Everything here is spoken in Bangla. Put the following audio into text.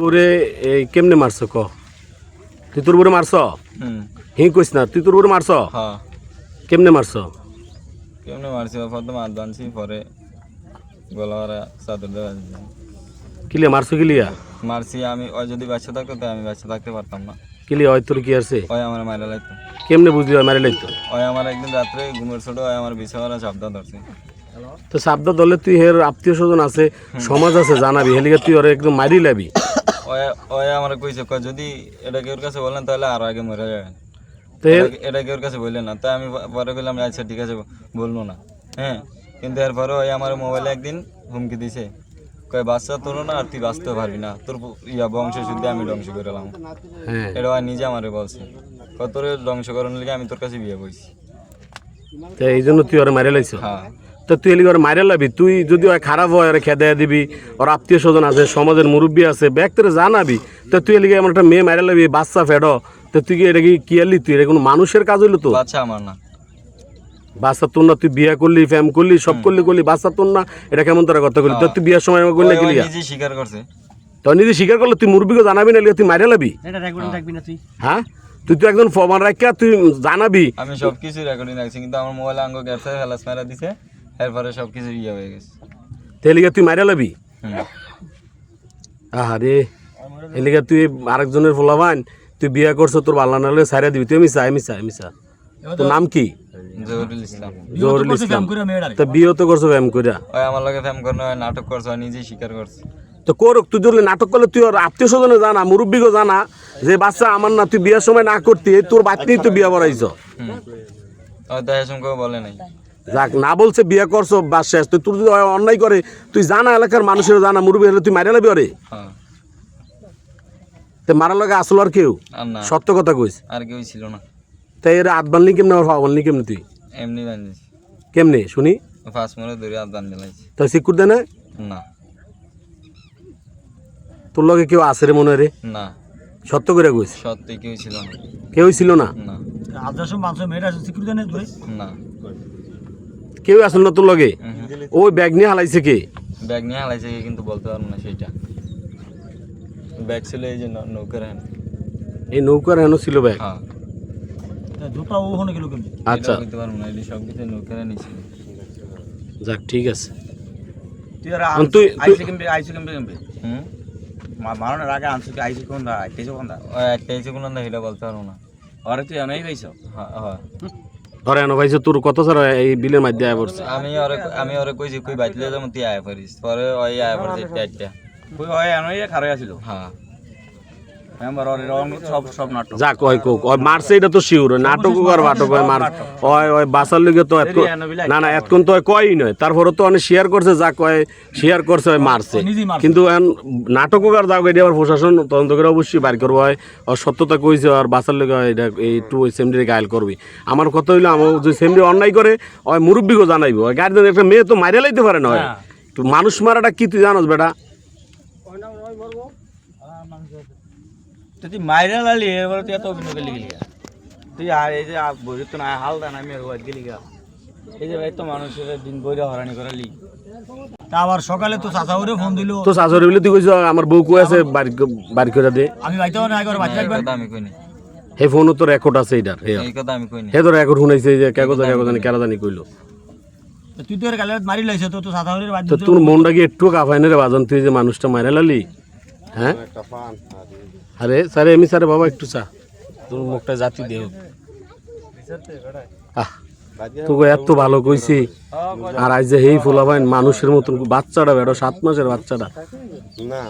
বুড়ে কেমনে মারছ ক তুই তোর বুড়ে মারছ হি কইস না তুই তোর বুড়ে মারছ কেমনে মারছ? কেমনে মারছি? প্রথমে হাত বানছি পরে গলাওয়ারা চাদর দেওয়া কিলিয়া মারছ কিলিয়া? মারছি আমি ওই যদি বাচ্চা থাকতো তো আমি বাচ্চা থাকতে পারতাম না। কিলিয়া হয় তোর কি আছে? ওই আমার মারা লাগতো কেমনে বুঝলি হয় মারে লাইতো? ওই আমার একদিন রাত্রে ঘুমের ছোট ওই আমার বিছানা চাপদা ধরছে। তো সাবদা দলে তুই হের আত্মীয় স্বজন আছে সমাজ আছে জানাবি। হেলিগে তুই ওরে একদম মারি লাবি। ওই ওই আমার কইছে কয় যদি এটা কেউর কাছে বলেন তাহলে আরও আগে মরে যাবেন। এটা- কেউর কাছে বললেন না? তাই আমি পরে বললাম আচ্ছা ঠিক আছে বলব না। হ্যাঁ কিন্তু এরপরে ওই আমার মোবাইলে একদিন হুমকি দিছে। কয় বাচ্চা তোর না আর তুই বাঁচতে পারবি না। তোর ইয়া বংশ শুদ্ধি আমি ধ্বংস করে এলাম। হ্যাঁ। এটা নিজে আমারে বলছে। কত তোর ধ্বংস করার লিগে আমি তোর কাছে বিয়ে তো এই জন্য তুই ওরে মারে লাইছ? হ্যাঁ। তো তুই ওরে মারে লাবি তুই যদি ওই খারাপ হয় ওরে খেদে দিবি। ওর আত্মীয় স্বজন আছে সমাজের মুরব্বী আছে ব্যক্তিরে জানাবি। তো তুই এলিগে আমার একটা মেয়ে মারে লাবি বাচ্চা ফেডো। তো তুই কি এটা কি কি আলি তুই? এটা কোনো মানুষের কাজ হইল তো? বাচ্চা আমার না। বাচ্চা তোর না তুই বিয়া করলি ফ্যাম করলি সব করলি করলি বাচ্চা তোর না এটা কেমন তোরা কথা করলি তো তুই বিয়ার সময় আমাকে করলি গেলি স্বীকার করছে। তো নিজে স্বীকার করলে তুই মুরব্বীকে জানাবি না লিগে তুই মারে লাবি? হ্যাঁ? তুই তো একজন ফমান রাখিয়া তুই জানাবি? আমি সব কিছু রেকর্ডিং রাখছি কিন্তু আমার মোবাইলে আঙ্গ গ্যাপসে হেলাস মেরা দিছে। এরপরে সব কিছু ইয়ে হয়ে গেছে। তো এলিগে তুই মারে লাবি। আরে এলিগে তুই আরেকজনের ফলাবান তুই বিয়া করছ তোর বাল্লা নালে সাইরা দিবি। তুই মিশা মিশা মিশা তোর নাম কি? জহুরুল ইসলাম। জহুরুল ইসলাম। তো বিয়ে তো করছ ব্যায়াম কইরা ওই আমার লগে ফ্যাম করে হয় নাটক করছে নিজেই স্বীকার করছে। তো করুক তুই যদি নাটক করলে তুই ওর আত্মীয় স্বজনে জানা মুরব্বীকে জানা যে বাচ্চা আমার না তুই বিয়ার সময় না করতি এই তোর বাচ্চাই তুই বিয়া বড়াইছ দেখা সঙ্গে বলে নাই। যাক না বলছে বিয়া করছ বাস শেষ। তুই তোর যদি অন্যায় করে তুই জানা এলাকার মানুষের জানা মুরব্বী হলে তুই মারা লাবি ওরে হ্যাঁ। তো মারার লগে আসল আর কেউ? সত্য কথা কইস। আর কেউ ছিল না। তাই এর হাত বানলি কেমনে আর বানলি কেমনে তুই? এমনি বানিয়েছি কেমনে? শুনি। ফার্স্ট মরে ধরে হাত বান দিলাইছি তাই সিকুর দেনে না? তোর লগে কেউ আসে রে মনে হয় রে? না। সত্য করে কইস। সত্যি কেউ ছিল না। কেউ ছিল না? না। আদর্শ মানুষ মেয়েরা সিকিউরিটি নেই ধরে না। কেউ আসল না তোর লগে? ওই ব্যাগ নিয়ে হালাইছে কে? ব্যাগ নিয়ে হালাইছে কিন্তু বলতে পারব না সেইটা। ব্যাগ ছিল এই যে নৌকার হ্যাঁ এই নৌকার হেন ছিল ব্যাগ? হ্যাঁ। জুতা ও হনে গেল কেমনি? আচ্ছা। বলতে পারব না এটি সব কিছু নৌকার নিয়েছিল যাক ঠিক আছে। তুই আর তুই আইসি কেমবে আইসি কেমবে কেমবে হুম? মারনের আগে আনছো কি? আইসি কোন দা আইতেছো কোন দা ওই একটাই ছিল না সেটা বলতে পারব না। আরে তুই এমনি পাইছো হ্যাঁ হ্যাঁ। ধরে আনো ভাইছে তোর কত সারা এই বিলের মধ্যে আয় পড়ছে। আমি ওরে আমি ওরে কইছি কই বাইতলে যাব তুই আয় পড়িস। পরে ওই আয় পড়ছে একটা কই ওই এমনি খারাই আছিল। হ্যাঁ। মেম্বার আর রং সব সব নাটক। যা কয় কোক ওই মারছে এটা তো শিওর নাটক আর বাটক হয় মার ওই ওই বাসার লিগে তো না না এতক্ষণ তো কয়ই নয়। তারপরে তো অনেক শেয়ার করছে যা কয় শেয়ার করছে ওই মারছে। কিন্তু এখন নাটক আর যাও এটি আবার প্রশাসন তদন্ত করে অবশ্যই বার করব। হয় আর সত্যতা কইছে আর বাসার লিগে এটা একটু ওই সেমডিরে গায়েল করবি। আমার কথা হইল আমার যে সেমডি অন্যায় করে ওই মুরব্বীকে জানাইবো। গার্জেন একটা মেয়ে তো মাইরে লাইতে পারে না তো মানুষ মারাটা কি তুই জানোস বেটা? তুই মাইরা লালি এবার তুই এত অভিনয় করলি গেলি তুই আর এই যে বইরে তো না হাল দান আমি আর গেলি গা। এই যে এত মানুষের দিন বইরে হরানি করালি তা আবার সকালে তো চাচা ফোন দিল। তো শাশুড়ি বলে তুই কইছ আমার বউ কই আছে বাড়ি বাড়ি করে দে। আমি বাইতে না একবার বাচ্চা কথা আমি কইনি। হে ফোনও তো রেকর্ড আছে এটার হে। এই কথা আমি কইনি। হে তো রেকর্ড শুনাইছে যে কাগজ কাগজ জানি কেরা জানি কইলো। তুই তো এর গালে মারি লাইছে তো তো চাচা ওরে বাদ তো তোর মনটা কি একটু কাফাই না রে বাজন তুই যে মানুষটা মারা লালি? হ্যাঁ? আরে স্যারে এমনি স্যারে বাবা একটু চা। তোর মুখটা জাতি দেহ আহ তোকে এত ভালো কইছি। আর আজ যে হেই ফুলাবাইন মানুষের মতন বাচ্চাটা বেড়ো সাত মাসের বাচ্চাটা। না